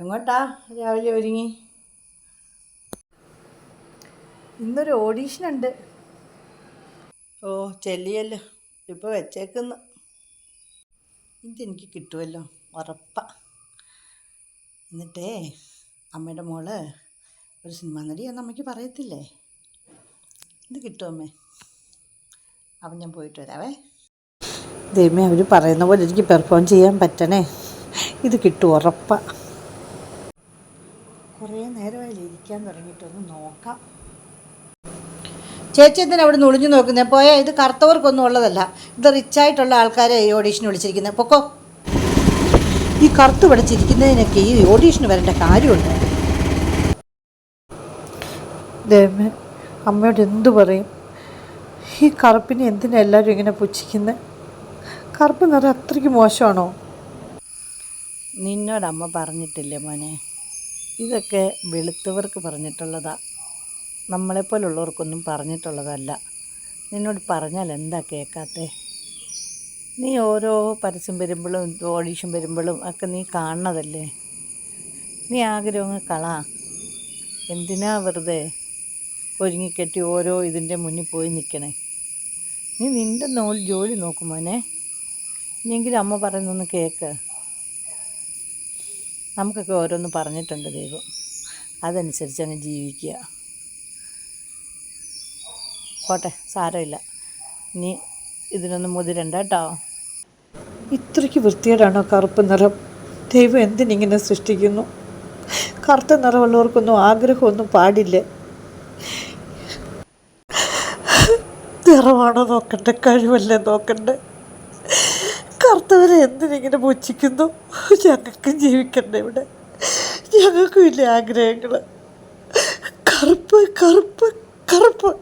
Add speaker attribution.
Speaker 1: എങ്ങോട്ടാ? രാവിലെ ഒരുങ്ങി. ഇന്നൊരു ഓഡീഷൻ ഉണ്ട്. ഓ ചെല്ലിയല്ലോ. ഇപ്പോൾ വെച്ചേക്കുന്നു. ഇതെനിക്ക് കിട്ടുമല്ലോ ഉറപ്പ. എന്നിട്ടേ അമ്മയുടെ മോൾ ഒരു സിനിമ നടിയാന്ന് അമ്മയ്ക്ക് പറയത്തില്ലേ? ഇത് കിട്ടും അമ്മേ. അപ്പം ഞാൻ പോയിട്ട് വരാവേ. ദൈവമേ അവർ പറയുന്ന പോലെ എനിക്ക് പെർഫോം ചെയ്യാൻ പറ്റണേ. ഇത് കിട്ടും ഉറപ്പാ. കുറേ നേരമായി ഇരിക്കാൻ തുടങ്ങിയിട്ടൊന്ന് നോക്കാം. ചേച്ചി എന്തിനാണ് അവിടെ നിന്ന് ഒളിഞ്ഞു നോക്കുന്നത് പോയാൽ ഇത് കറുത്തവർക്കൊന്നും ഉള്ളതല്ല. ഇത് റിച്ചായിട്ടുള്ള ആൾക്കാരെ ഈ ഓഡീഷന് വിളിച്ചിരിക്കുന്നത് പൊക്കോ. ഈ കറുത്ത് പഠിച്ചിരിക്കുന്നതിനൊക്കെ ഈ ഓഡീഷന് വരേണ്ട കാര്യമുണ്ട്. ദൈവമേ അമ്മയോട് എന്തു പറയും? ഈ കറുപ്പിനെ എന്തിനാ എല്ലാവരും ഇങ്ങനെ പുച്ഛിക്കുന്നത് കറുപ്പ് നിറം അത്രയ്ക്ക് മോശമാണോ? നിന്നോടമ്മ പറഞ്ഞിട്ടില്ലേ മോനെ? ഇതൊക്കെ വെളുത്തവർക്ക് പറഞ്ഞിട്ടുള്ളതാ. നമ്മളെപ്പോലുള്ളവർക്കൊന്നും പറഞ്ഞിട്ടുള്ളതല്ല. നിന്നോട് പറഞ്ഞാൽ എന്താ കേൾക്കാത്തെ? നീ ഓരോ പരസ്യം വരുമ്പോഴും ഓഡീഷൻ വരുമ്പോഴും ഒക്കെ നീ കാണുന്നതല്ലേ നീ ആഗ്രഹങ്ങൾ കളാ. എന്തിനാ വെറുതെ ഒരുങ്ങിക്കെട്ടി ഓരോ ഇതിന്റെ മുന്നിൽ പോയി നിൽക്കണേ? നീ നിന്റെ നോൽ ജോലി നോക്കുമോനെ ഇനിയെങ്കിലും അമ്മ പറയുന്നൊന്ന് കേൾക്ക് നമുക്കൊക്കെ ഓരോന്ന് പറഞ്ഞിട്ടുണ്ട് ദൈവം. അതനുസരിച്ച് അങ്ങ് ജീവിക്കുക. പോട്ടെ സാരമില്ല. നീ ഇതിനൊന്നും മുതിരണ്ട കേട്ടോ. ഇത്രയ്ക്ക് വൃത്തികേടാണോ കറുപ്പ് നിറം? ദൈവം എന്തിനിങ്ങനെ സൃഷ്ടിക്കുന്നു? കറുത്ത നിറമുള്ളവർക്കൊന്നും ആഗ്രഹമൊന്നും പാടില്ല. നിറമാണോ നോക്കണ്ടേ? കഴിവല്ലേ നോക്കണ്ടേ? കറുത്തവരെ എന്തിനിങ്ങനെ പുച്ഛിക്കുന്നു ഞങ്ങൾക്കും ജീവിക്കണ്ടേ ഇവിടെ. ഞങ്ങൾക്കും ഇല്ല ആഗ്രഹങ്ങൾ കറുപ്പ് കറുപ്പ് കറുപ്പ്.